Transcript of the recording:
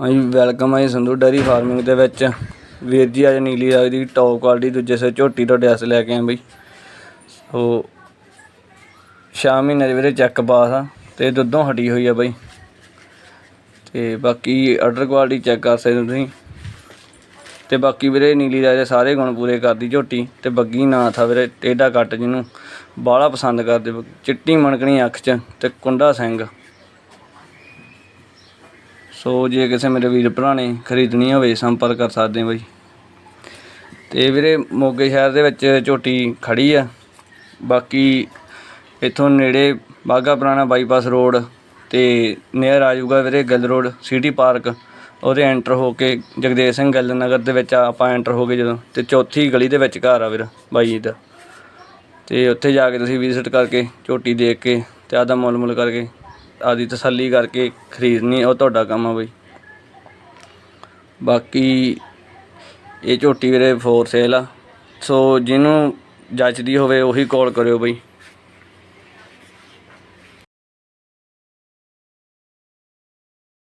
ਹਾਂਜੀ ਵੈਲਕਮ ਹੈ ਜੀ ਸੰਧੂ ਡੈਰੀ ਫਾਰਮਿੰਗ ਦੇ ਵਿੱਚ। ਵੀਰ ਜੀ, ਅੱਜ ਨੀਲੀ ਰਾਜ ਦੀ ਟੌਪ ਕੁਆਲਿਟੀ ਦੂਜੇ ਸੇ ਝੋਟੀ ਤੁਹਾਡੇ ਵਾਸਤੇ ਲੈ ਕੇ ਆਏ ਬਈ। ਸੋ ਛੇ ਮਹੀਨੇ ਦੇ ਵੀਰੇ ਚੈੱਕ ਪਾਸ ਆ ਤੇ ਦੁੱਧੋਂ ਹਟੀ ਹੋਈ ਆ ਬਈ। ਤੇ ਬਾਕੀ ਆਰਡਰ ਕੁਆਲਿਟੀ ਚੈੱਕ ਕਰ ਸਕਦੇ ਤੁਸੀਂ। ਤੇ ਬਾਕੀ ਵੀਰੇ, ਨੀਲੀ ਰਾਜ ਦੇ ਸਾਰੇ ਗੁਣ ਪੂਰੇ ਕਰਦੀ ਝੋਟੀ। ਤੇ ਬੱਗੀ ਨਾ ਥਾ ਵੀਰੇ, ਟੇਢਾ ਕੱਟ ਜਿਹਨੂੰ ਬਾਹਲਾ ਪਸੰਦ ਕਰਦੇ। ਚਿੱਟੀ ਮਣਕਣੀ ਅੱਖ 'ਚ ਤੇ ਕੁੰਡਾ ਸਿੰਘ। ਸੋ ਜੇ ਕਿਸੇ ਮੇਰੇ ਵੀਰ ਭਰਾ ਨੇ ਖਰੀਦਣੀ ਹੋਵੇ, ਸੰਪਰਕ ਕਰ ਸਕਦੇ ਆ ਬਾਈ। ਤੇ ਵੀਰੇ, ਮੋਗੇ ਸ਼ਹਿਰ ਦੇ ਵਿੱਚ ਝੋਟੀ ਖੜੀ ਆ। ਬਾਕੀ ਇੱਥੋਂ ਨੇੜੇ ਬਾਗਾ ਪੁਰਾਣਾ ਬਾਈਪਾਸ ਰੋਡ ਤੇ ਨੀਅਰ ਆ ਜਾਊਗਾ ਵੀਰੇ ਗੱਲ ਰੋਡ, ਸਿਟੀ ਪਾਰਕ। ਉਹਦੇ ਐਂਟਰ ਹੋ ਕੇ ਜਗਦੇਵ ਸਿੰਘ ਗੱਲ ਨਗਰ ਦੇ ਵਿੱਚ ਆਪਾਂ ਐਂਟਰ ਹੋ ਗਏ ਜਦੋਂ। ਤੇ ਚੌਥੀ ਗਲੀ ਦੇ ਵਿੱਚ ਘਰ ਆ ਵੀਰ, ਬਾਈ ਜੀ ਦਾ। ਤੇ ਉੱਥੇ ਜਾ ਕੇ ਤੁਸੀਂ ਵਿਜ਼ਿਟ ਕਰਕੇ ਝੋਟੀ ਦੇਖ ਕੇ ਤੇ ਆਦਾ ਮੁੱਲ ਮੁੱਲ ਕਰਕੇ ਆਦੀ ਤਸੱਲੀ ਕਰਕੇ ਖਰੀਦਣੀ ਉਹ ਤੁਹਾਡਾ ਕੰਮ ਆ ਬਈ। ਬਾਕੀ ਇਹ ਝੋਟੀ ਵੀਰੇ ਫੋਰ ਸੇਲ ਆ। ਸੋ ਜਿਹਨੂੰ ਜੱਚਦੀ ਹੋਵੇ, ਉਹੀ ਕਾਲ ਕਰਿਓ ਬਈ।